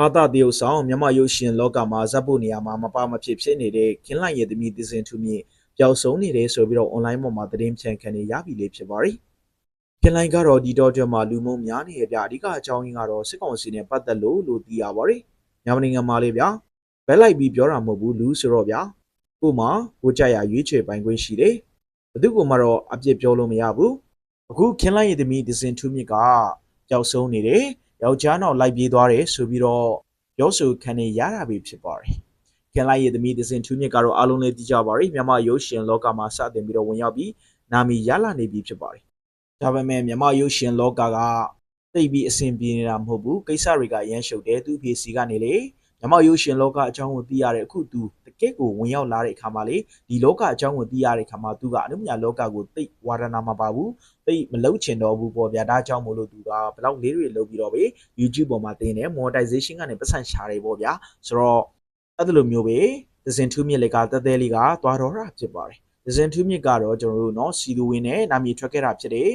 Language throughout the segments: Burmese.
ဟာတာတရုတ်ဆောင်မြန်မာရုပ်ရှင်လောကမှာဇက်ဖို့နေရာမှာမပါမဖြစ်ဖြစ်နေတဲ့ခင်လိုက်ရဲ့သမီးတစင်ထူမြင့်ပျောက်ဆုံးနေတယ်ဆိုပြီးတော့ online ပေါ်မှာသတင်းဖြန့်ခံနေရပြီလေဖြစ်ပါတယ်။ခင်လိုက်ကတော့ဒီတော့ကျွမ်းမှာလူမုံများနေရပြအဓိကအကြောင်းရင်းကတော့စစ်ကောင်စီနဲ့ပတ်သက်လို့လို့သိရပါတယ်။မြန်မာနိုင်ငံမှာလေဗျာဘက်လိုက်ပြီးပြောတာမဟုတ်ဘူးလူဆိုတော့ဗျာကို့မှာကိုကြရရွေးချယ်ပိုင်ခွင့်ရှိတယ်။ဘယ်သူကမှတော့အပြစ်ပြောလို့မရဘူး။အခုခင်လိုက်ရဲ့သမီးတစင်ထူမြင့်ကပျောက်ဆုံးနေတယ်။ ယောက်ျားနောက်လိုက်ပြေးသွားတယ်ဆိုပြီးတော့ပြောဆိုခံနေရတာပဲဖြစ်ပါတယ်။ခင်လိုက်ရဲ့သမီးတစင်ထူးမြင့်ကတော့အားလုံးလည်းသိကြပါရယ်မြန်မာရုပ်ရှင်လောကမှာစတင်ပြီးတော့ဝင်ရောက်ပြီးနာမည်ရလာနေပြီဖြစ်ပါတယ်။ဒါပေမဲ့မြန်မာရုပ်ရှင်လောကကသိပ်ပြီးအဆင်ပြေနေတာမဟုတ်ဘူးကိစ္စတွေကရမ်းရှုပ်တယ်သူ့ဖေစီကနေလေမြန်မာရုပ်ရှင်လောကအကြောင်းကိုသိရတဲ့အခုသူ ဂိတ်ကိုဝင်ရောက်လာတဲ့အခါမှာလေဒီလောကအကြောင်းကိုသိရတဲ့အခါမှာသူကအနုပညာလောကကိုသိဝါဒနာမှာပါဘူးသိမလုံးချင်တော့ဘူးပေါ့ဗျာဒါကြောင့်မို့လို့သူကဘလောက်လေးတွေလုပ်ပြီးတော့ပဲ YouTube ပေါ်မှာတင်တယ် monetization ကနေပတ်စံရှာတယ်ပေါ့ဗျာဆိုတော့အဲ့ဒါလိုမျိုးပဲဒဇင်ထူးမြစ်လေးကတဲတဲလေးကသွားတော်တာဖြစ်ပါတယ်ဒဇင်ထူးမြစ်ကတော့ကျွန်တော်တို့နော်စီသူဝင်နဲ့နာမည်ထွက်ခဲ့တာဖြစ်တယ်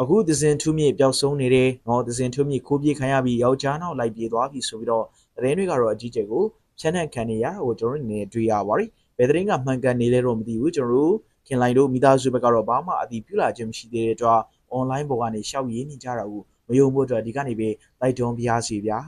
အခုဒဇင်ထူးမြစ်ပျောက်ဆုံးနေတယ်နော်ဒဇင်ထူးမြစ်ခိုးပြေးခံရပြီးယောက်ျားနောက်လိုက်ပြေးသွားပြီဆိုပြီးတော့သတင်းတွေကတော့အကြီးကျယ်ကို ဖြန့်နှံ့ခံနေရတာကိုကျွန်တော်တို့အနေနဲ့တွေ့ရပါတယ်ဘယ်သတင်းကမှန်ကန်နေလဲတော့မသိဘူးကျွန်တော်တို့ခင်လိုက်တို့မိသားစုဘက်ကတော့ဘာမှအတိပြုလာခြင်းမရှိသေးတဲ့အတွက် online ပေါ်ကနေရှောက်ရင်းနေကြတာကိုမယုံဖို့အတွက်ဒီကနေပဲလိုက်တွန်းပြရစီဗျာ